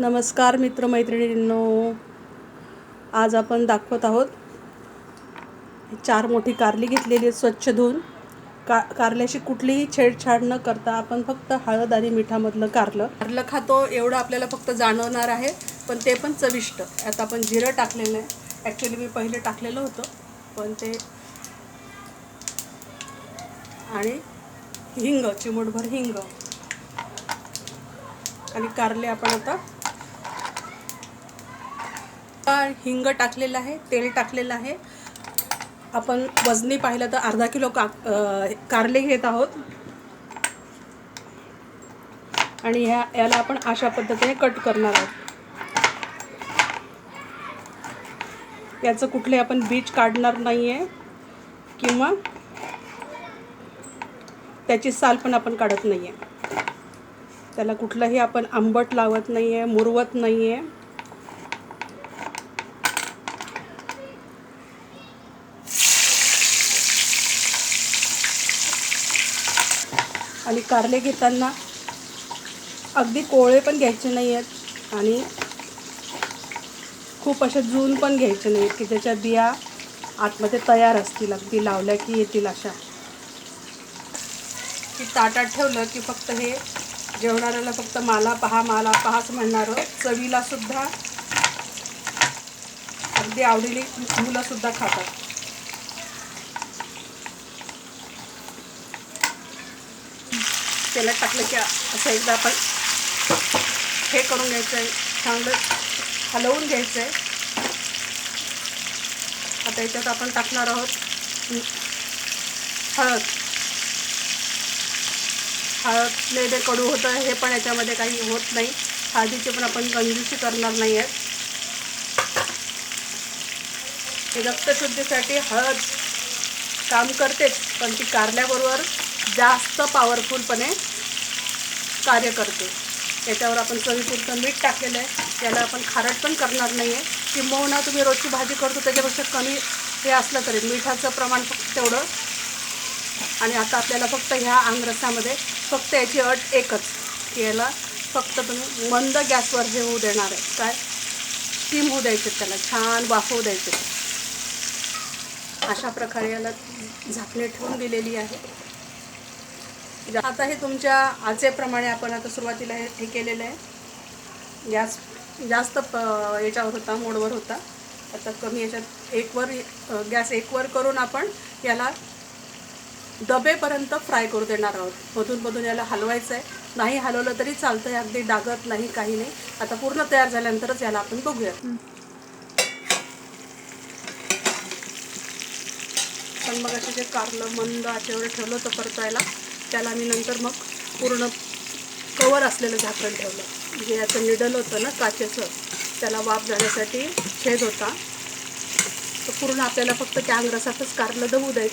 नमस्कार मित्रमैत्रिणींनो. आज आपण दाखवत आहोत चार मोठी कारली घेतलेली आहे स्वच्छ धुवून. का कारल्याशी कुठलीही छेडछाड न करता आपण फक्त हळद आणि मिठामधलं कारलं. कारलं खातो एवढं आपल्याला फक्त जाणवणार आहे पण ते पण चविष्ट. आता आपण जिरं टाकलेलं आहे. ॲक्च्युली मी पहिले टाकलेलं होतं पण ते आणि हिंग चिमूटभर हिंग. आणि कारले आपण आता हिंग टाकलेलं आहे तेल टाकलेलं आहे. आपण वजनी पाहिलं तर अर्धा किलो का कारले घेत आहोत. आणि ह्या याला आपण अशा पद्धतीने कट करणार आहोत. याचं कुठले आपण बीज काढणार नाही आहे किंवा त्याची साल पण आपण काढत नाही आहे त्याला कुठलंही आपण आंबट लावत नाही आहे मुरवत नाही आहे आणि कारले घेताना अगदी कोवळे पण घ्यायचे नाही आहेत आणि खूप असे जून पण घ्यायचे नाही आहेत की त्याच्या बिया आतमध्ये तयार असतील अगदी लावल्या की येतील अशा. की ताटात ठेवलं की फक्त हे जेवणाऱ्याला फक्त माला पहा माला पहाच म्हणणारं. चवीला सुद्धा अगदी आवडीने मुलं सुद्धा खातात. तेलात टाकलं की असं एकदा आपण हे करून घ्यायचं आहे चांगलं हलवून घ्यायचं आहे आता याच्यात आपण टाकणार आहोत हळद. हळदने जे कडू होतं हे पण याच्यामध्ये काही होत नाही. हळदीची पण आपण गंजूशी करणार नाही आहे रक्तशुद्धीसाठी हळद काम करतेच पण ती कारल्याबरोबर जास्त पॉवरफुलपणे कार्य करते. याच्यावर आपण चवीपुरतं मीठ टाकलेलं आहे. याला आपण खारट पण करणार नाही आहे किंबहुना तुम्ही रोजची भाजी करतो त्याच्यापेक्षा कमी हे असलं तरी मिठाचं प्रमाण फक्त तेवढं. आणि आता आपल्याला फक्त ह्या आंगरसामध्ये फक्त याची अट एकच. की याला फक्त तुम्ही मंद गॅसवर हे होऊ देणार आहे काय? स्टीम होऊ द्यायचे त्याला छान वाफवू द्यायचे. अशा प्रकारे याला झाकणे ठेवून दिलेली आहे. आता हे तुमच्या आचेप्रमाणे आपण आता सुरुवातीला हे हे केलेलं आहे. गॅस जास्त प याच्यावर होता मोडवर होता. आता कमी याच्यात एकवर गॅस एकवर करून आपण याला दबेपर्यंत फ्राय करू देणार आहोत. मधून मधून याला हलवायचं आहे. नाही हलवलं तरी चालतं आहे अगदी डागत नाही काही नाही. आता पूर्ण तयार झाल्यानंतरच याला आपण बघूया. पण मग असं जे कारलं मंद आचेवर ठेवलं होतं परतायला त्याला मी नंतर मग पूर्ण कवर असलेलं झाकण ठेवलं. म्हणजे याचं निडल होतं ना काचेचं त्याला वाफ जाण्यासाठी छेद होता. तर पूर्ण आपल्याला फक्त त्या कारलं दबू द्याय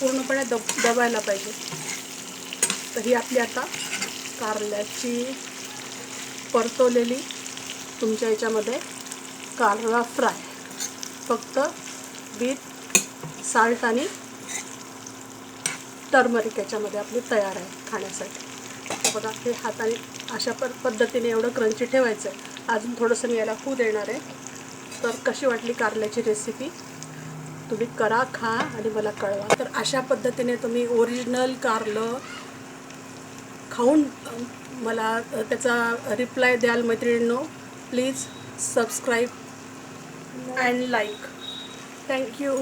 पूर्णपणे दब दबायला पाहिजे. तर ही आपली आता कारल्याची परतवलेली तुमच्या याच्यामध्ये कारला फ्राय. फक्त विथ साल्ट आणि टर्मरिक याच्यामध्ये आपली तयार आहे खाण्यासाठी. बघा हे हाताने अशा प पद्धतीने एवढं क्रंची ठेवायचं आहे. अजून थोडंसं मी याला होऊ देणार आहे. तर कशी वाटली कारल्याची रेसिपी तुम्ही करा खा आणि मला कळवा. तर अशा पद्धतीने तुम्ही ओरिजिनल कारलं खाऊन मला त्याचा रिप्लाय द्याल मैत्रिणींनो. Please subscribe and like thank you